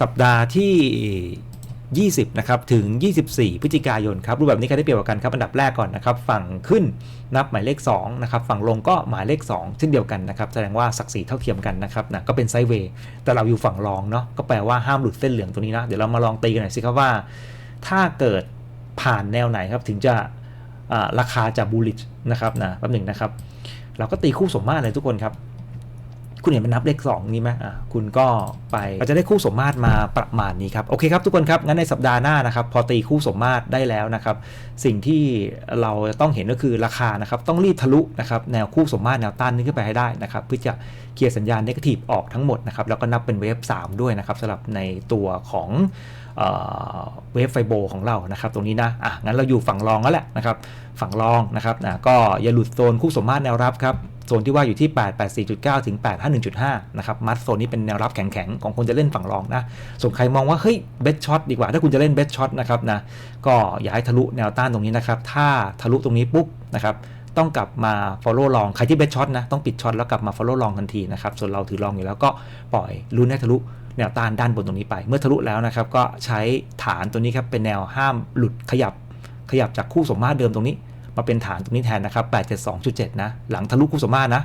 สัปดาห์ที่ 20 นะครับ ถึง 24 พฤศจิกายนครับ รูปแบบนี้ใครได้เปรียบกันครับ อันดับแรกก่อนนะครับ ฝั่งขึ้นนับหมายเลข 2 นะครับ ฝั่งลงก็หมายเลข 2 เช่นเดียวกันนะครับ แสดงว่าศักดิ์ศรีเท่าเทียมกันนะครับนะก็เป็นไซเวย์แต่เราอยู่ฝั่งรองเนาะ ก็แปลว่าห้ามหลุดเส้นเหลืองตรงนี้นะ เดี๋ยวเรามาลองตีกันหน่อยสิครับว่า ถ้าเกิดผ่านแนวไหนครับ ถึงจะราคาจะบูลลิชนะครับนะแป๊บหนึ่งนะครับ เราก็ตีคู่สมมาตรเลยทุกคนครับ คุณเห็นมันนับเลข2นี่ไหมอะคุณก็ไปเราจะได้คู่สมมาตรมาประมาณนี้ครับโอเคครับทุกคนครับงั้นในสัปดาห์หน้านะครับพอตีคู่สมมาตรได้แล้วนะครับสิ่งที่เราต้องเห็นก็คือราคานะครับต้องรีบทะลุนะครับแนวคู่สมมาตรแนวต้านนี้ขึ้นไปให้ได้นะครับเพื่อจะเคลียร์สัญญาณนกาทีฟออกทั้งหมดนะครับแล้วก็นับเป็นเวฟ3ด้วยนะครับสำหรับในตัวของ เวฟไฟโบของเรานะครับ ตรงนี้นะอะงั้นเราอยู่ฝั่งรองแล้วแหละนะครับ ฝั่งรองนะครับนะก็อย่าหลุดโซนคู่สมมาตรแนวรับครับโซนที่ว่าอยู่ที่ 884.9 ถึง 851.5 นะครับ มัดโซนนี้เป็นแนวรับแข็งๆ ของคนจะเล่นฝั่งรองนะ ส่วนใครมองว่า เฮ้ย เบสช็อตดีกว่า ถ้าคุณจะเล่นเบสช็อตนะครับนะ ก็อย่าให้ทะลุแนวต้านตรงนี้นะครับ ถ้าทะลุตรงนี้ปุ๊บนะครับ ต้องกลับมา follow ลอง ใครที่เบสช็อตนะ ต้องปิดช็อตแล้วกลับมา follow ลองทันทีนะครับ ส่วนเราถือลองอยู่แล้วก็ปล่อยลุ้นให้ทะลุ แนวต้านด้านบนตรงนี้ไป เมื่อทะลุแล้วนะครับ ก็ใช้ฐานตัวนี้ครับเป็นแนวห้ามหลุดขยับขยับจากคู่สมมาตรเดิมตรงนี้ มาเป็นฐานตรงนี้แทนนะครับ 872.7 นะ หลังทะลุคู่สมมาตรนะ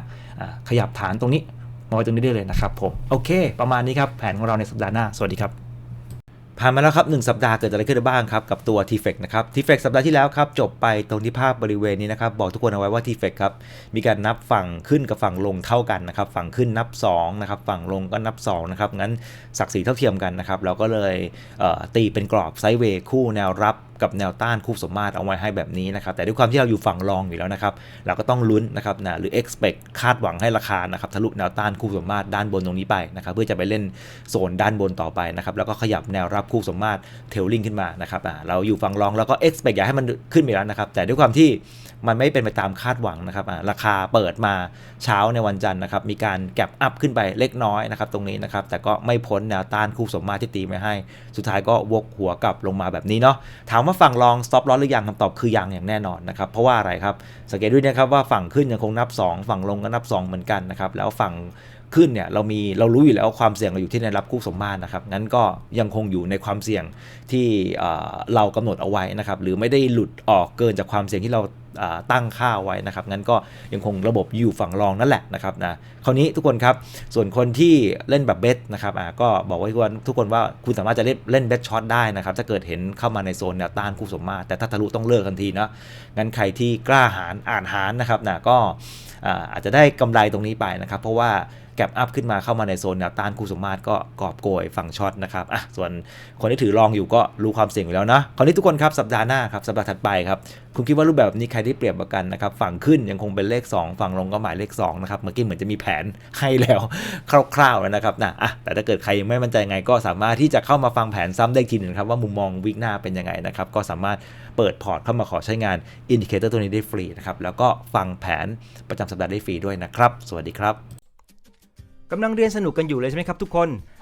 ขยับฐานตรงนี้มาไว้ตรงนี้ได้เลยนะครับผม โอเค ประมาณนี้ครับ แผนของเราในสัปดาห์หน้า สวัสดีครับ ผ่านมาแล้วครับ 1 สัปดาห์เกิดอะไรขึ้นบ้างครับ กับตัว t f e c นะครับ t f e c สัปดาห์ที่แล้วครับ จบไปตรงที่ภาพบริเวณนี้นะครับ บอกทุกคนเอาไว้ว่า t f e c ครับ มีการนับฝั่งขึ้นกับฝั่งลงเท่ากันนะครับ ฝั่งขึ้นนับ2นะครับ ฝั่งลงก็นับ2นะครับ งั้นศักดิ์ศรีเท่าเทียมกันนะครับ เราก็เลยเตีเป็นกรอบไซด์เวย์คู่แนวรับกับแนวต้านคู่สมมาตรเอาไว้ให้แบบนี้นะครับ แต่ด้วยความที่เราอยู่ฝั่งรองอยู่แล้วนะครับเราก็ต้องลุ้นนะครับนะหรือ expect คาดหวังให้ราคานะครับทะลุแนวต้านคู่สมมาตรด้านบนตรงนี้ไปนะครับเพื่อจะไปเล่นโซนด้านบนต่อไปนะครับแล้วก็ขยับแนวรับคู่สมมาตรเทลลิงขึ้นมานะครับอ่าเราอยู่ฝั่งรองแล้วก็ expect อยากให้มันขึ้นไปแล้วนะครับ แต่ด้วยความที่มันไม่เป็นไปตามคาดหวังนะครับอ่าราคาเปิดมาเช้าในวันจันทร์นะครับ มีการแก็บอัพขึ้นไปเล็กน้อยนะครับ ตรงนี้นะครับ แต่ก็ไม่พ้นแนวต้านคู่สมมาตรที่ตีไว้ให้ สุดท้ายก็วกหัวกลับลงมาแบบนี้เนาะ ถามว่าฝั่งรอง stop loss หรือยังคำตอบคือยังอย่างแน่นอนนะครับ เพราะว่าอะไรครับ สังเกตด้วยนะครับว่าฝั่งขึ้นยังคงนับ 2 ฝั่งลงก็นับ 2 เหมือนกันนะครับ แล้วฝั่ง ขึ้นเนี่ยเรามีเรารู้อยู่แล้วว่าความเสี่ยงเราอยู่ที่ในรับคู่สมมาตรนะครับงั้นก็ยังคงอยู่ในความเสี่ยงที่เรากำหนดเอาไว้นะครับหรือไม่ได้หลุดออกเกินจากความเสี่ยงที่เรา ตั้งค่าไว้นะครับงั้นก็ยังคงระบบอยู่ฝั่งรองนั่นแหละนะครับนะคราวนี้ทุกคนครับส่วนคนที่เล่นแบบเบสนะครับอ่าก็บอกไว้ว่าทุกคนว่าคุณสามารถจะเล่นเล่นเบสช็อตได้นะครับถ้าเกิดเห็นเข้ามาในโซนแนวต้านคู่สมมาตรแต่ถ้าทะลุต้องเลิกทันทีนะงั้นใครที่กล้าหาญอ่านหารนะครับนะก็อาอาจจะได้กำไรตรงนี้ไปนะครับ เพราะว่าแก็บอัพขึ้นมาเข้ามาในโซนแนวต้านคู่สมมาตรก็กอบโกยฝั่งช็อตนะครับอะส่วนคนที่ถือรองอยู่ก็รู้ความเสี่ยงอยู่แล้วนะคราวนี้ทุกคนครับสัปดาห์หน้าครับสัปดาห์ถัดไปครับ คุณคิดว่ารูปแบบนี้ใครที่เปรียบประกันนะครับ ฝั่งขึ้นยังคงเป็นเลข 2 ฝั่งลงก็หมายเลข2นะครับ เมื่อกี้เหมือนจะมีแผนให้แล้วคร่าวๆแล้วนะครับนะอะแต่ถ้าเกิดใครยังไม่มั่นใจไงก็สามารถที่จะเข้ามาฟังแผนซ้ำได้อีกทีหนึงครับว่ามุมมองวิกหน้าเป็นยังไงนะครับ ก็สามารถเปิดพอร์ตเข้ามาขอใช้งานอินดิเคเตอร์ตัวนี้ได้ฟรีนะครับ แล้วก็ฟังแผนประจำสัปดาห์ได้ฟรีด้วยนะครับ สวัสดีครับกำลังเรียนสนุกกันอยู่เลยใช่ไหมครับทุกคน